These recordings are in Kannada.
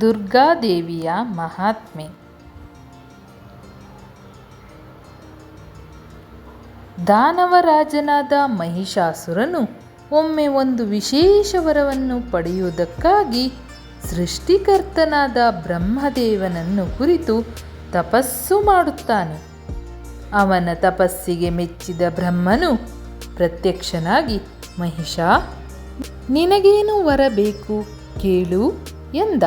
ದುರ್ಗಾದೇವಿಯ ಮಹಾತ್ಮೆ. ದಾನವರಾಜನಾದ ಮಹಿಷಾಸುರನು ಒಮ್ಮೆ ಒಂದು ವಿಶೇಷ ವರವನ್ನು ಪಡೆಯುವುದಕ್ಕಾಗಿ ಸೃಷ್ಟಿಕರ್ತನಾದ ಬ್ರಹ್ಮದೇವನನ್ನು ಕುರಿತು ತಪಸ್ಸು ಮಾಡುತ್ತಾನೆ. ಅವನ ತಪಸ್ಸಿಗೆ ಮೆಚ್ಚಿದ ಬ್ರಹ್ಮನು ಪ್ರತ್ಯಕ್ಷನಾಗಿ, ಮಹಿಷಾ, ನಿನಗೇನು ವರ ಬೇಕು ಕೇಳು ಎಂದ.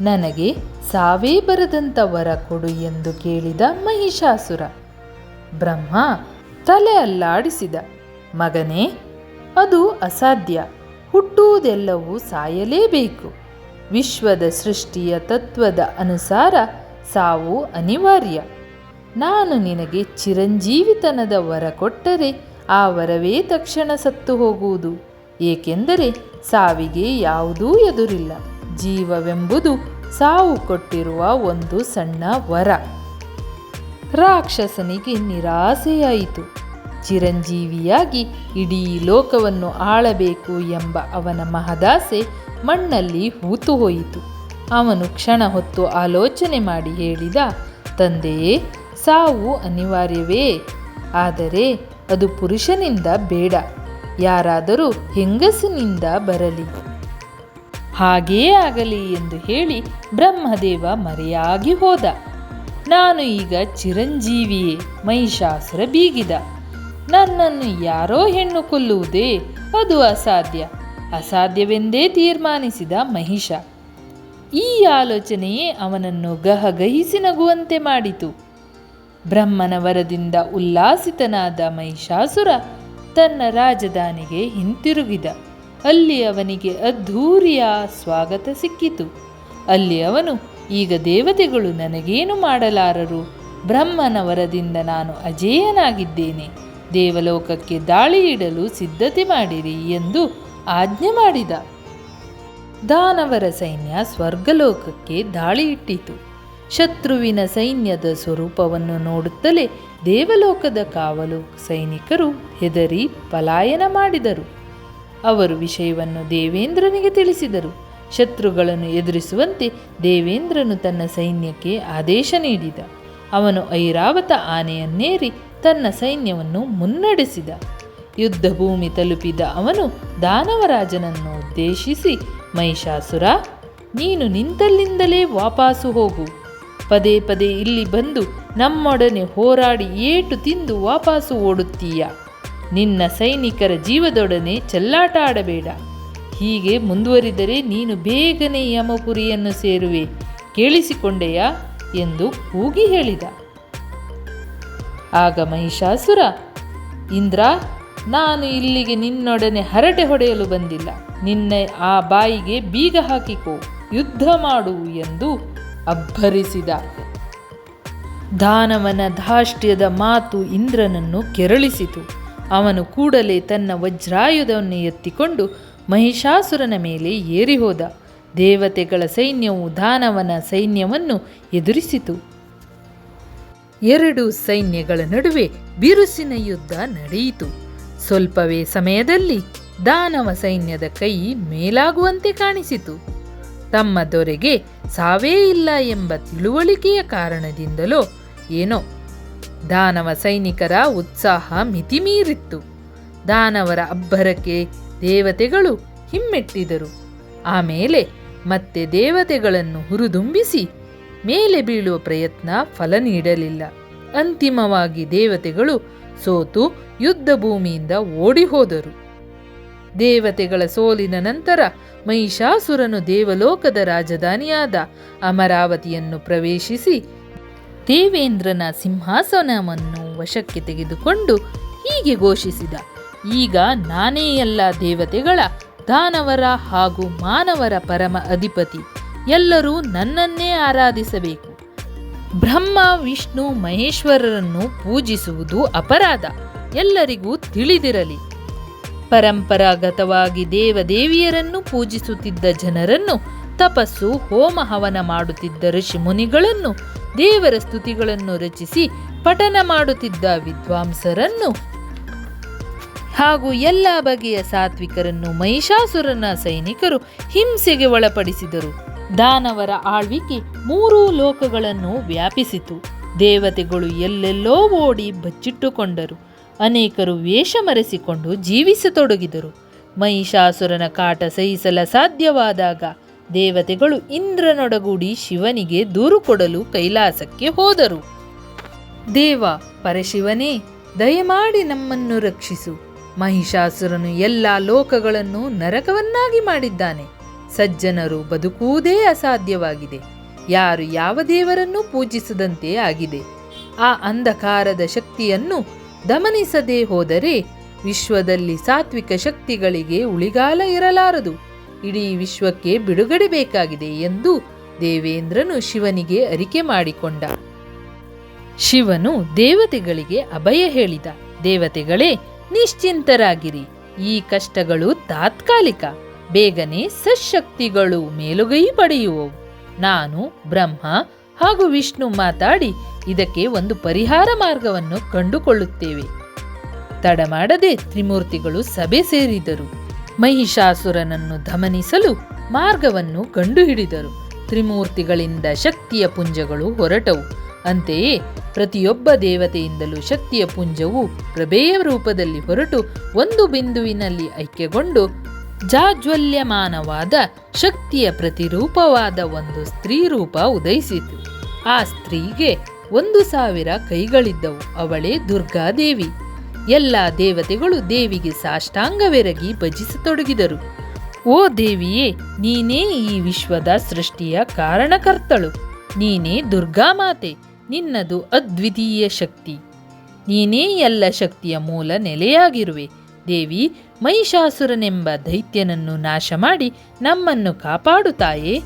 ನನಗೆ ಸಾವೇ ಬರದಂಥ ವರ ಕೊಡು ಎಂದು ಕೇಳಿದ ಮಹಿಷಾಸುರ. ಬ್ರಹ್ಮ ತಲೆ ಅಲ್ಲಾಡಿಸಿದ. ಮಗನೇ, ಅದು ಅಸಾಧ್ಯ. ಹುಟ್ಟುವುದೆಲ್ಲವೂ ಸಾಯಲೇಬೇಕು. ವಿಶ್ವದ ಸೃಷ್ಟಿಯ ತತ್ವದ ಅನುಸಾರ ಸಾವು ಅನಿವಾರ್ಯ. ನಾನು ನಿನಗೆ ಚಿರಂಜೀವಿತನದ ವರ ಕೊಟ್ಟರೆ ಆ ವರವೇ ತಕ್ಷಣ ಸತ್ತು ಹೋಗುವುದು. ಏಕೆಂದರೆ ಸಾವಿಗೆ ಯಾವುದೂ ಎದುರಿಲ್ಲ. ಜೀವವೆಂಬುದು ಸಾವು ಕೊಟ್ಟಿರುವ ಒಂದು ಸಣ್ಣ ವರ. ರಾಕ್ಷಸನಿಗೆ ನಿರಾಸೆಯಾಯಿತು. ಚಿರಂಜೀವಿಯಾಗಿ ಇಡೀ ಲೋಕವನ್ನು ಆಳಬೇಕು ಎಂಬ ಅವನ ಮಹದಾಸೆ ಮಣ್ಣಲ್ಲಿ ಹೂತು ಹೋಯಿತು. ಅವನು ಕ್ಷಣ ಹೊತ್ತು ಆಲೋಚನೆ ಮಾಡಿ ಹೇಳಿದ ತಂದೆಯೇ ಸಾವು ಅನಿವಾರ್ಯವೇ. ಆದರೆ ಅದು ಪುರುಷನಿಂದ ಬೇಡ. ಯಾರಾದರೂ ಹೆಂಗಸಿನಿಂದ ಬರಲಿ. ಹಾಗೇ ಆಗಲಿ ಎಂದು ಹೇಳಿ ಬ್ರಹ್ಮದೇವ ಮರೆಯಾಗಿ ಹೋದ. ನಾನು ಈಗ ಚಿರಂಜೀವಿಯೇ, ಮಹಿಷಾಸುರ ಬೀಗಿದ. ನನ್ನನ್ನು ಯಾರೋ ಹೆಣ್ಣು ಕೊಲ್ಲುವುದೇ ಅದು ಅಸಾಧ್ಯ. ಅಸಾಧ್ಯವೆಂದೇ ತೀರ್ಮಾನಿಸಿದ ಮಹಿಷ. ಈ ಆಲೋಚನೆಯೇ ಅವನನ್ನು ಗಹಗಹಿಸಿ ನಗುವಂತೆ ಮಾಡಿತು. ಬ್ರಹ್ಮನ ವರದಿಂದ ಉಲ್ಲಾಸಿತನಾದ ಮಹಿಷಾಸುರ ತನ್ನ ರಾಜಧಾನಿಗೆ ಹಿಂತಿರುಗಿದ. ಅಲ್ಲಿ ಅವನಿಗೆ ಅದ್ಧೂರಿಯ ಸ್ವಾಗತ ಸಿಕ್ಕಿತು. ಅಲ್ಲಿ ಅವನು, ಈಗ ದೇವತೆಗಳು ನನಗೇನು ಮಾಡಲಾರರು? ಬ್ರಹ್ಮನ ವರದಿಂದ ನಾನು ಅಜೇಯನಾಗಿದ್ದೇನೆ. ದೇವಲೋಕಕ್ಕೆ ದಾಳಿ ಇಡಲು ಸಿದ್ಧತೆ ಮಾಡಿರಿ ಎಂದು ಆಜ್ಞೆ ಮಾಡಿದ. ದಾನವರ ಸೈನ್ಯ ಸ್ವರ್ಗಲೋಕಕ್ಕೆ ದಾಳಿ ಇಟ್ಟಿತು ಶತ್ರುವಿನ ಸೈನ್ಯದ ಸ್ವರೂಪವನ್ನು ನೋಡುತ್ತಲೇ ದೇವಲೋಕದ ಕಾವಲು ಸೈನಿಕರು ಹೆದರಿ ಪಲಾಯನ ಮಾಡಿದರು. ಅವರು ವಿಷಯವನ್ನು ದೇವೇಂದ್ರನಿಗೆ ತಿಳಿಸಿದರು. ಶತ್ರುಗಳನ್ನು ಎದುರಿಸುವಂತೆ ದೇವೇಂದ್ರನು ತನ್ನ ಸೈನ್ಯಕ್ಕೆ ಆದೇಶ ನೀಡಿದ. ಅವನು ಐರಾವತ ಆನೆಯನ್ನೇರಿ ತನ್ನ ಸೈನ್ಯವನ್ನು ಮುನ್ನಡೆಸಿದ. ಯುದ್ಧ ಭೂಮಿ ತಲುಪಿದ ಅವನು ದಾನವರಾಜನನ್ನು ಉದ್ದೇಶಿಸಿ, ಮಹಿಷಾಸುರ, ನೀನು ನಿಂತಲ್ಲಿಂದಲೇ ವಾಪಾಸು ಹೋಗು. ಪದೇ ಪದೇ ಇಲ್ಲಿ ಬಂದು ನಮ್ಮೊಡನೆ ಹೋರಾಡಿ ಏಟು ತಿಂದು ವಾಪಾಸು ಓಡುತ್ತೀಯ? ನಿನ್ನ ಸೈನಿಕರ ಜೀವದೊಡನೆ ಚೆಲ್ಲಾಟ ಆಡಬೇಡ. ಹೀಗೆ ಮುಂದುವರಿದರೆ ನೀನು ಬೇಗನೆ ಯಮಪುರಿಯನ್ನು ಸೇರುವೆ, ಕೇಳಿಸಿಕೊಂಡೆಯಾ ಎಂದು ಕೂಗಿ ಹೇಳಿದ. ಆಗ ಮಹಿಷಾಸುರ, ಇಂದ್ರ, ನಾನು ಇಲ್ಲಿಗೆ ನಿನ್ನೊಡನೆ ಹರಟೆ ಹೊಡೆಯಲು ಬಂದಿಲ್ಲ. ನಿನ್ನ ಆ ಬಾಯಿಗೆ ಬೀಗ ಹಾಕಿಕೋ, ಯುದ್ಧ ಮಾಡು ಎಂದು ಅಬ್ಬರಿಸಿದ. ದಾನವನ ಧಾಷ್ಟ್ಯದ ಮಾತು ಇಂದ್ರನನ್ನು ಕೆರಳಿಸಿತು. ಅವನು ಕೂಡಲೇ ತನ್ನ ವಜ್ರಾಯುಧವನ್ನು ಎತ್ತಿಕೊಂಡು ಮಹಿಷಾಸುರನ ಮೇಲೆ ಏರಿಹೋದ. ದೇವತೆಗಳ ಸೈನ್ಯವು ದಾನವನ ಸೈನ್ಯವನ್ನು ಎದುರಿಸಿತು. ಎರಡು ಸೈನ್ಯಗಳ ನಡುವೆ ಬಿರುಸಿನ ಯುದ್ಧ ನಡೆಯಿತು. ಸ್ವಲ್ಪವೇ ಸಮಯದಲ್ಲಿ ದಾನವ ಸೈನ್ಯದ ಕೈ ಮೇಲಾಗುವಂತೆ ಕಾಣಿಸಿತು. ತಮ್ಮ ದೊರೆಗೆ ಸಾವೇ ಇಲ್ಲ ಎಂಬ ತಿಳುವಳಿಕೆಯ ಕಾರಣದಿಂದಲೋ ಏನೋ ದಾನವ ಸೈನಿಕರ ಉತ್ಸಾಹ ಮಿತಿಮೀರಿತ್ತು. ದಾನವರ ಅಬ್ಬರಕ್ಕೆ ದೇವತೆಗಳು ಹಿಮ್ಮೆಟ್ಟಿದರು. ಆಮೇಲೆ ಮತ್ತೆ ದೇವತೆಗಳನ್ನು ಹುರಿದುಂಬಿಸಿ ಮೇಲೆ ಬೀಳುವ ಪ್ರಯತ್ನ ಫಲ ನೀಡಲಿಲ್ಲ. ಅಂತಿಮವಾಗಿ ದೇವತೆಗಳು ಸೋತು ಯುದ್ಧ ಭೂಮಿಯಿಂದ ಓಡಿ ಹೋದರು ದೇವತೆಗಳ ಸೋಲಿನ ನಂತರ ಮಹಿಷಾಸುರನು ದೇವಲೋಕದ ರಾಜಧಾನಿಯಾದ ಅಮರಾವತಿಯನ್ನು ಪ್ರವೇಶಿಸಿ ದೇವೇಂದ್ರನ ಸಿಂಹಾಸನವನ್ನು ವಶಕ್ಕೆ ತೆಗೆದುಕೊಂಡು ಹೀಗೆ ಘೋಷಿಸಿದ, ಈಗ ನಾನೇ ಎಲ್ಲ ದೇವತೆಗಳ ದಾನವರ ಹಾಗೂ ಮಾನವರ ಪರಮ ಅಧಿಪತಿ. ಎಲ್ಲರೂ ನನ್ನನ್ನೇ ಆರಾಧಿಸಬೇಕು. ಬ್ರಹ್ಮ, ವಿಷ್ಣು, ಮಹೇಶ್ವರರನ್ನು ಪೂಜಿಸುವುದು ಅಪರಾಧ. ಎಲ್ಲರಿಗೂ ತಿಳಿದಿರಲಿ. ಪರಂಪರಾಗತವಾಗಿ ದೇವದೇವಿಯರನ್ನು ಪೂಜಿಸುತ್ತಿದ್ದ ಜನರನ್ನು ತಪಸ್ಸು, ಹೋಮ ಹವನ ಮಾಡುತ್ತಿದ್ದ ಋಷಿ ಮುನಿಗಳನ್ನು ದೇವರ ಸ್ತುತಿಗಳನ್ನು ರಚಿಸಿ ಪಠನ ಮಾಡುತ್ತಿದ್ದ ವಿದ್ವಾಂಸರನ್ನು ಹಾಗೂ ಎಲ್ಲ ಬಗೆಯ ಸಾತ್ವಿಕರನ್ನು ಮಹಿಷಾಸುರನ ಸೈನಿಕರು ಹಿಂಸೆಗೆ ಒಳಪಡಿಸಿದರು. ದಾನವರ ಆಳ್ವಿಕೆ ಮೂರೂ ಲೋಕಗಳನ್ನು ವ್ಯಾಪಿಸಿತು. ದೇವತೆಗಳು ಎಲ್ಲೆಲ್ಲೋ ಓಡಿ ಬಚ್ಚಿಟ್ಟುಕೊಂಡರು. ಅನೇಕರು ವೇಷ ಮರೆಸಿಕೊಂಡು ಜೀವಿಸತೊಡಗಿದರು. ಮಹಿಷಾಸುರನ ಕಾಟ ಸಹಿಸಲ ಸಾಧ್ಯವಾದಾಗ ದೇವತೆಗಳು ಇಂದ್ರನೊಡಗೂಡಿ ಶಿವನಿಗೆ ದೂರು ಕೊಡಲು ಕೈಲಾಸಕ್ಕೆ ಹೋದರು. ದೇವ, ಪರಶಿವನೇ, ದಯಮಾಡಿ ನಮ್ಮನ್ನು ರಕ್ಷಿಸು. ಮಹಿಷಾಸುರನು ಎಲ್ಲ ಲೋಕಗಳನ್ನು ನರಕವನ್ನಾಗಿ ಮಾಡಿದ್ದಾನೆ. ಸಜ್ಜನರು ಬದುಕುವುದೇ ಅಸಾಧ್ಯವಾಗಿದೆ. ಯಾರು ಯಾವ ದೇವರನ್ನೂ ಪೂಜಿಸದಂತೆ ಆಗಿದೆ. ಆ ಅಂಧಕಾರದ ಶಕ್ತಿಯನ್ನು ದಮನಿಸದೇ ಹೋದರೆ ವಿಶ್ವದಲ್ಲಿ ಸಾತ್ವಿಕ ಶಕ್ತಿಗಳಿಗೆ ಉಳಿಗಾಲ ಇರಲಾರದು. ಇಡೀ ವಿಶ್ವಕ್ಕೆ ಬಿಡುಗಡೆ ಬೇಕಾಗಿದೆ ಎಂದು ದೇವೇಂದ್ರನು ಶಿವನಿಗೆ ಅರಿಕೆ ಮಾಡಿಕೊಂಡ. ಶಿವನು ದೇವತೆಗಳಿಗೆ ಅಭಯ ಹೇಳಿದ. ದೇವತೆಗಳೇ, ನಿಶ್ಚಿಂತರಾಗಿರಿ. ಈ ಕಷ್ಟಗಳು ತಾತ್ಕಾಲಿಕ. ಬೇಗನೆ ಸಶಕ್ತಿಗಳು ಮೇಲುಗೈ ಪಡೆಯುವವು. ನಾನು, ಬ್ರಹ್ಮ ಹಾಗೂ ವಿಷ್ಣು ಮಾತಾಡಿ ಇದಕ್ಕೆ ಒಂದು ಪರಿಹಾರ ಮಾರ್ಗವನ್ನು ಕಂಡುಕೊಳ್ಳುತ್ತೇವೆ. ತಡಮಾಡದೆ ತ್ರಿಮೂರ್ತಿಗಳು ಸಭೆ ಸೇರಿದರು. ಮಹಿಷಾಸುರನನ್ನು ಧಮನಿಸಲು ಮಾರ್ಗವನ್ನು ಕಂಡುಹಿಡಿದರು. ತ್ರಿಮೂರ್ತಿಗಳಿಂದ ಶಕ್ತಿಯ ಪುಂಜಗಳು ಹೊರಟವು. ಅಂತೆಯೇ ಪ್ರತಿಯೊಬ್ಬ ದೇವತೆಯಿಂದಲೂ ಶಕ್ತಿಯ ಪುಂಜವು ಪ್ರಭೆಯ ರೂಪದಲ್ಲಿ ಹೊರಟು ಒಂದು ಬಿಂದುವಿನಲ್ಲಿ ಐಕ್ಯಗೊಂಡು ಜಾಜ್ವಲ್ಯಮಾನವಾದ ಶಕ್ತಿಯ ಪ್ರತಿರೂಪವಾದ ಒಂದು ಸ್ತ್ರೀ ರೂಪ ಉದಯಿಸಿತು. ಆ ಸ್ತ್ರೀಗೆ ಒಂದು ಸಾವಿರ ಕೈಗಳಿದ್ದವು. ಅವಳೇ ದುರ್ಗಾದೇವಿ. ಎಲ್ಲ ದೇವತೆಗಳು ದೇವಿಗೆ ಸಾಷ್ಟಾಂಗವೆರಗಿ ಭಜಿಸತೊಡಗಿದರು. ಓ ದೇವಿಯೇ, ನೀನೇ ಈ ವಿಶ್ವದ ಸೃಷ್ಟಿಯ ಕಾರಣಕರ್ತಳು. ನೀನೇ ದುರ್ಗಾಮಾತೆ ನಿನ್ನದು ಅದ್ವಿತೀಯ ಶಕ್ತಿ. ನೀನೇ ಎಲ್ಲ ಶಕ್ತಿಯ ಮೂಲ ನೆಲೆಯಾಗಿರುವೆ. ದೇವಿ, ಮಹಿಷಾಸುರನೆಂಬ ದೈತ್ಯನನ್ನು ನಾಶ ಮಾಡಿ ನಮ್ಮನ್ನು ಕಾಪಾಡುತ್ತಾಯೇ.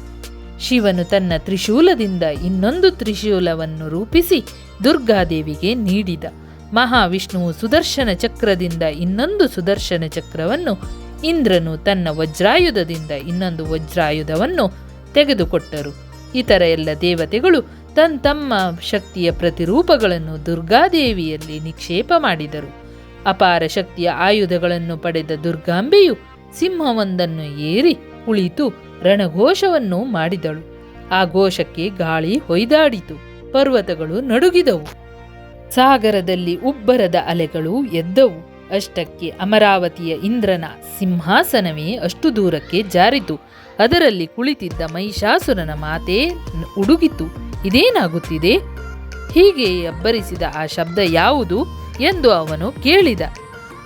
ಶಿವನು ತನ್ನ ತ್ರಿಶೂಲದಿಂದ ಇನ್ನೊಂದು ತ್ರಿಶೂಲವನ್ನು ರೂಪಿಸಿ ದುರ್ಗಾದೇವಿಗೆ ನೀಡಿದ. ಮಹಾವಿಷ್ಣುವು ಸುದರ್ಶನ ಚಕ್ರದಿಂದ ಇನ್ನೊಂದು ಸುದರ್ಶನ ಚಕ್ರವನ್ನು ಇಂದ್ರನು ತನ್ನ ವಜ್ರಾಯುಧದಿಂದ ಇನ್ನೊಂದು ವಜ್ರಾಯುಧವನ್ನು ತೆಗೆದುಕೊಟ್ಟರು. ಇತರ ಎಲ್ಲ ದೇವತೆಗಳು ತನ್ ತಮ್ಮ ಶಕ್ತಿಯ ಪ್ರತಿರೂಪಗಳನ್ನು ದುರ್ಗಾದೇವಿಯಲ್ಲಿ ನಿಕ್ಷೇಪ ಮಾಡಿದರು. ಅಪಾರ ಶಕ್ತಿಯ ಆಯುಧಗಳನ್ನು ಪಡೆದ ದುರ್ಗಾಂಬೆಯು ಸಿಂಹವೊಂದನ್ನು ಏರಿ ಕುಳಿತು ರಣಘೋಷವನ್ನು ಮಾಡಿದಳು. ಆ ಘೋಷಕ್ಕೆ ಗಾಳಿ ಹೊಯ್ದಾಡಿತು. ಪರ್ವತಗಳು ನಡುಗಿದವು. ಸಾಗರದಲ್ಲಿ ಉಬ್ಬರದ ಅಲೆಗಳು ಎದ್ದವು. ಅಷ್ಟಕ್ಕೆ ಅಮರಾವತಿಯ ಇಂದ್ರನ ಸಿಂಹಾಸನವೇ ಅಷ್ಟು ದೂರಕ್ಕೆ ಜಾರಿತು. ಅದರಲ್ಲಿ ಕುಳಿತಿದ್ದ ಮಹಿಷಾಸುರನ ಮಾತೇ ಉಡುಗಿತು. ಇದೇನಾಗುತ್ತಿದೆ? ಹೀಗೆ ಅಬ್ಬರಿಸಿದ ಆ ಶಬ್ದ ಯಾವುದು ಎಂದು ಅವನು ಕೇಳಿದ.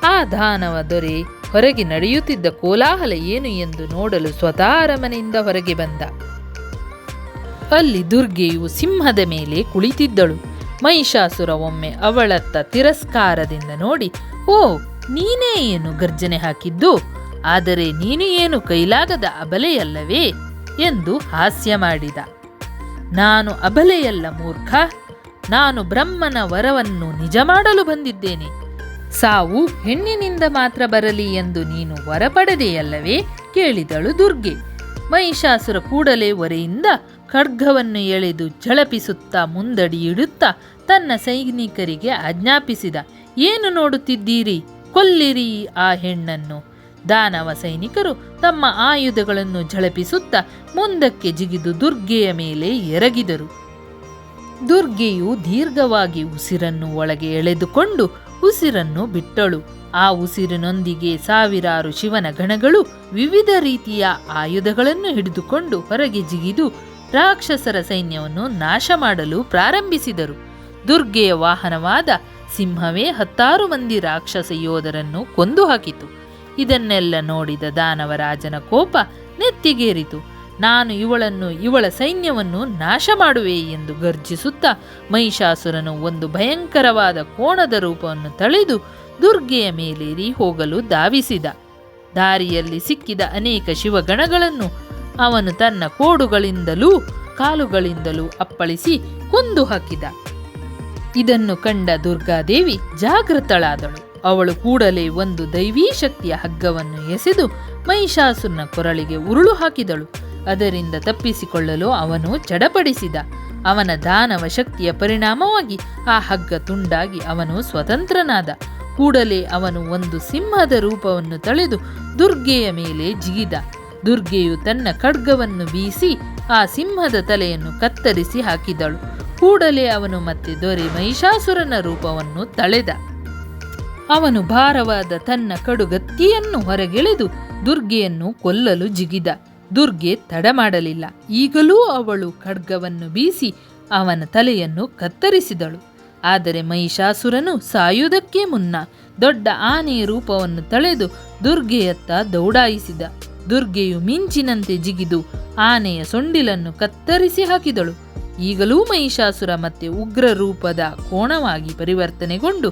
ಆ ದಾನವ ದೊರೆ ಹೊರಗೆ ನಡೆಯುತ್ತಿದ್ದ ಕೋಲಾಹಲ ಏನು ಎಂದು ನೋಡಲು ಸ್ವತಃ ಅರಮನೆಯಿಂದ ಹೊರಗೆ ಬಂದ. ಅಲ್ಲಿ ದುರ್ಗೆಯು ಸಿಂಹದ ಮೇಲೆ ಕುಳಿತಿದ್ದಳು. ಮಹಿಷಾಸುರ ಒಮ್ಮೆ ಅವಳತ್ತ ತಿರಸ್ಕಾರದಿಂದ ನೋಡಿ, ಓ, ನೀನೇ ಏನು ಗರ್ಜನೆ ಹಾಕಿದ್ದು? ಆದರೆ ನೀನು ಏನು ಕೈಲಾಗದ ಅಬಲೆಯಲ್ಲವೇ? ಎಂದು ಹಾಸ್ಯ ಮಾಡಿದ. ನಾನು ಅಬಲೆಯಲ್ಲ ಮೂರ್ಖ. ನಾನು ಬ್ರಹ್ಮನ ವರವನ್ನು ನಿಜ ಮಾಡಲು ಬಂದಿದ್ದೇನೆ. ಸಾವು ಹೆಣ್ಣಿನಿಂದ ಮಾತ್ರ ಬರಲಿ ಎಂದು ನೀನು ವರ ಪಡೆದೆಯಲ್ಲವೇ ಕೇಳಿದಳು ದುರ್ಗೆ. ಮಹಿಷಾಸುರ ಕೂಡಲೇ ಒರೆಯಿಂದ ಖಡ್ಗವನ್ನು ಎಳೆದು ಝಳಪಿಸುತ್ತಾ ಮುಂದಡಿ ಇಡುತ್ತಾ ತನ್ನ ಸೈನಿಕರಿಗೆ ಆಜ್ಞಾಪಿಸಿದ, ಏನು ನೋಡುತ್ತಿದ್ದೀರಿ? ಕೊಲ್ಲಿರಿ ಆ ಹೆಣ್ಣನ್ನು. ದಾನವ ಸೈನಿಕರು ತಮ್ಮ ಆಯುಧಗಳನ್ನು ಝಳಪಿಸುತ್ತಾ ಮುಂದಕ್ಕೆ ಜಿಗಿದು ದುರ್ಗೆಯ ಮೇಲೆ ಎರಗಿದರು. ದುರ್ಗೆಯು ದೀರ್ಘವಾಗಿ ಉಸಿರನ್ನು ಒಳಗೆ ಎಳೆದುಕೊಂಡು ಉಸಿರನ್ನು ಬಿಟ್ಟಳು. ಆ ಉಸಿರಿನೊಂದಿಗೆ ಸಾವಿರಾರು ಶಿವನ ಗಣಗಳು ವಿವಿಧ ರೀತಿಯ ಆಯುಧಗಳನ್ನು ಹಿಡಿದುಕೊಂಡು ಹೊರಗೆ ಜಿಗಿದು ರಾಕ್ಷಸರ ಸೈನ್ಯವನ್ನು ನಾಶ ಮಾಡಲು ಪ್ರಾರಂಭಿಸಿದರು. ದುರ್ಗೆಯ ವಾಹನವಾದ ಸಿಂಹವೇ ಹತ್ತಾರು ಮಂದಿ ರಾಕ್ಷಸ ಯೋಧರನ್ನು ಕೊಂದು ಹಾಕಿತು. ಇದನ್ನೆಲ್ಲ ನೋಡಿದ ದಾನವರಾಜನ ಕೋಪ ನೆತ್ತಿಗೇರಿತು. ನಾನು ಇವಳನ್ನು ಇವಳ ಸೈನ್ಯವನ್ನು ನಾಶ ಮಾಡುವೆ ಎಂದು ಗರ್ಜಿಸುತ್ತಾ ಮಹಿಷಾಸುರನು ಒಂದು ಭಯಂಕರವಾದ ಕೋಣದ ರೂಪವನ್ನು ತಳೆದು ದುರ್ಗೆಯ ಮೇಲೇರಿ ಹೋಗಲು ಧಾವಿಸಿದ. ದಾರಿಯಲ್ಲಿ ಸಿಕ್ಕಿದ ಅನೇಕ ಶಿವಗಣಗಳನ್ನು ಅವನು ತನ್ನ ಕೋಡುಗಳಿಂದಲೂ ಕಾಲುಗಳಿಂದಲೂ ಅಪ್ಪಳಿಸಿ ಕೊಂದು ಹಾಕಿದ. ಇದನ್ನು ಕಂಡ ದುರ್ಗಾದೇವಿ ಜಾಗೃತಳಾದಳು. ಅವಳು ಕೂಡಲೇ ಒಂದು ದೈವೀ ಶಕ್ತಿಯ ಹಗ್ಗವನ್ನು ಎಸೆದು ಮಹಿಷಾಸುರನ ಕೊರಳಿಗೆ ಉರುಳು ಹಾಕಿದಳು. ಅದರಿಂದ ತಪ್ಪಿಸಿಕೊಳ್ಳಲು ಅವನು ಚಡಪಡಿಸಿದ. ಅವನ ದಾನವ ಶಕ್ತಿಯ ಪರಿಣಾಮವಾಗಿ ಆ ಹಗ್ಗ ತುಂಡಾಗಿ ಅವನು ಸ್ವತಂತ್ರನಾದ. ಕೂಡಲೇ ಅವನು ಒಂದು ಸಿಂಹದ ರೂಪವನ್ನು ತಳೆದು ದುರ್ಗೆಯ ಮೇಲೆ ಜಿಗಿದ. ದುರ್ಗೆಯು ತನ್ನ ಖಡ್ಗವನ್ನು ಬೀಸಿ ಆ ಸಿಂಹದ ತಲೆಯನ್ನು ಕತ್ತರಿಸಿ ಹಾಕಿದಳು. ಕೂಡಲೇ ಅವನು ಮತ್ತೆ ದೊರೆ ಮಹಿಷಾಸುರನ ರೂಪವನ್ನು ತಳೆದ. ಅವನು ಭಾರವಾದ ತನ್ನ ಕಡುಗತ್ತಿಯನ್ನು ಹೊರಗೆಳೆದು ದುರ್ಗೆಯನ್ನು ಕೊಲ್ಲಲು ಜಿಗಿದ. ದುರ್ಗೆ ತಡ ಮಾಡಲಿಲ್ಲ ಈಗಲೂ ಅವಳು ಖಡ್ಗವನ್ನು ಬೀಸಿ ಅವನ ತಲೆಯನ್ನು ಕತ್ತರಿಸಿದಳು. ಆದರೆ ಮಹಿಷಾಸುರನು ಸಾಯುವುದಕ್ಕೆ ಮುನ್ನ ದೊಡ್ಡ ಆನೆಯ ರೂಪವನ್ನು ತಳೆದು ದುರ್ಗೆಯತ್ತ ದೌಡಾಯಿಸಿದ. ದುರ್ಗೆಯು ಮಿಂಚಿನಂತೆ ಜಿಗಿದು ಆನೆಯ ಸೊಂಡಿಲನ್ನು ಕತ್ತರಿಸಿ ಹಾಕಿದಳು. ಈಗಲೂ ಮಹಿಷಾಸುರ ಮತ್ತೆ ಉಗ್ರ ರೂಪದ ಕೋಣವಾಗಿ ಪರಿವರ್ತನೆಗೊಂಡು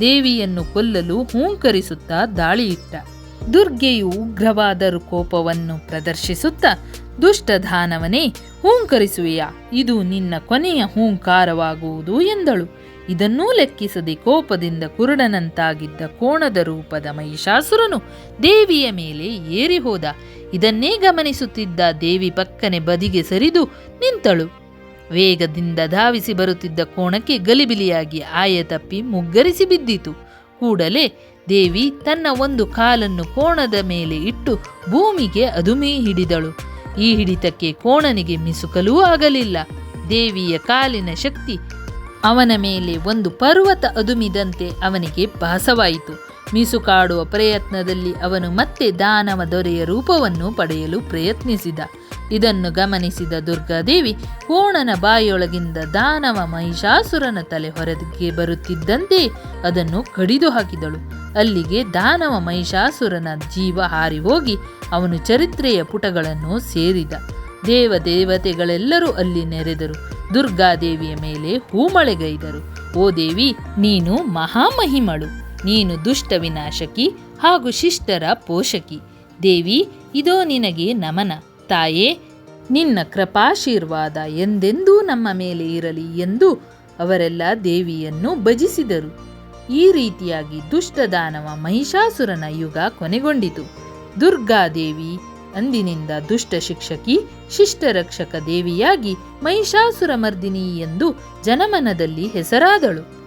ದೇವಿಯನ್ನು ಕೊಲ್ಲಲು ಹೂಂಕರಿಸುತ್ತಾ ದಾಳಿಯಿಟ್ಟ. ದುರ್ಗೆಯು ಉಗ್ರವಾದರು ಕೋಪವನ್ನು ಪ್ರದರ್ಶಿಸುತ್ತಾ ದುಷ್ಟಧಾನವನೇ, ಹೂಂಕರಿಸುವೆಯಾ. ಇದು ನಿನ್ನ ಕೊನೆಯ ಹೂಂಕಾರವಾಗುವುದು ಎಂದಳು. ಇದನ್ನೂ ಲೆಕ್ಕಿಸದೆ ಕೋಪದಿಂದ ಕುರುಡನಂತಾಗಿದ್ದ ಕೋಣದ ರೂಪದ ಮಹಿಷಾಸುರನು ದೇವಿಯ ಮೇಲೆ ಏರಿ ಹೋದ. ಇದನ್ನೇ ಗಮನಿಸುತ್ತಿದ್ದ ದೇವಿ ಪಕ್ಕನೆ ಬದಿಗೆ ಸರಿದು ನಿಂತಳು. ವೇಗದಿಂದ ಧಾವಿಸಿ ಬರುತ್ತಿದ್ದ ಕೋಣಕ್ಕೆ ಗಲಿಬಿಲಿಯಾಗಿ ಆಯ ತಪ್ಪಿ ಮುಗ್ಗರಿಸಿ ಬಿದ್ದಿತು. ಕೂಡಲೇ ದೇವಿ ತನ್ನ ಒಂದು ಕಾಲನ್ನು ಕೋಣದ ಮೇಲೆ ಇಟ್ಟು ಭೂಮಿಗೆ ಅದುಮಿ ಹಿಡಿದಳು. ಈ ಹಿಡಿತಕ್ಕೆ ಕೋಣನಿಗೆ ಮಿಸುಕಲೂ ಆಗಲಿಲ್ಲ. ದೇವಿಯ ಕಾಲಿನ ಶಕ್ತಿ ಅವನ ಮೇಲೆ ಒಂದು ಪರ್ವತ ಅದುಮಿದಂತೆ ಅವನಿಗೆ ಭಾಸವಾಯಿತು. ಮೀಸುಕಾಡುವ ಪ್ರಯತ್ನದಲ್ಲಿ ಅವನು ಮತ್ತೆ ದಾನವ ದೊರೆಯ ರೂಪವನ್ನು ಪಡೆಯಲು ಪ್ರಯತ್ನಿಸಿದ. ಇದನ್ನು ಗಮನಿಸಿದ ದುರ್ಗಾದೇವಿ ಕೋಣನ ಬಾಯೊಳಗಿಂದ ದಾನವ ಮಹಿಷಾಸುರನ ತಲೆ ಹೊರಗೆ ಬರುತ್ತಿದ್ದಂತೆ ಅದನ್ನು ಕಡಿದು ಹಾಕಿದಳು. ಅಲ್ಲಿಗೆ ದಾನವ ಮಹಿಷಾಸುರನ ಜೀವ ಹಾರಿ ಹೋಗಿ ಅವನು ಚರಿತ್ರೆಯ ಪುಟಗಳನ್ನು ಸೇರಿದ. ದೇವ ದೇವತೆಗಳೆಲ್ಲರೂ ಅಲ್ಲಿ ನೆರೆದರು. ದುರ್ಗಾದೇವಿಯ ಮೇಲೆ ಹೂಮಳೆಗೈದರು. ಓ ದೇವಿ, ನೀನು ಮಹಾಮಹಿಮಳು. ನೀನು ದುಷ್ಟ ವಿನಾಶಕಿ ಹಾಗೂ ಶಿಷ್ಟರ ಪೋಷಕಿ. ದೇವಿ, ಇದೋ ನಿನಗೆ ನಮನ. ತಾಯೇ, ನಿನ್ನ ಕೃಪಾಶೀರ್ವಾದ ಎಂದೆಂದೂ ನಮ್ಮ ಮೇಲೆ ಇರಲಿ ಎಂದು ಅವರೆಲ್ಲ ದೇವಿಯನ್ನು ಭಜಿಸಿದರು. ಈ ರೀತಿಯಾಗಿ ದುಷ್ಟದಾನವ ಮಹಿಷಾಸುರನ ಯುಗ ಕೊನೆಗೊಂಡಿತು. ದುರ್ಗಾದೇವಿ, ಅಂದಿನಿಂದ ದುಷ್ಟ ಶಿಕ್ಷಕಿ, ಶಿಷ್ಟರಕ್ಷಕ ದೇವಿಯಾಗಿ ಮಹಿಷಾಸುರ ಮರ್ದಿನಿ ಎಂದು ಜನಮನದಲ್ಲಿ ಹೆಸರಾದಳು.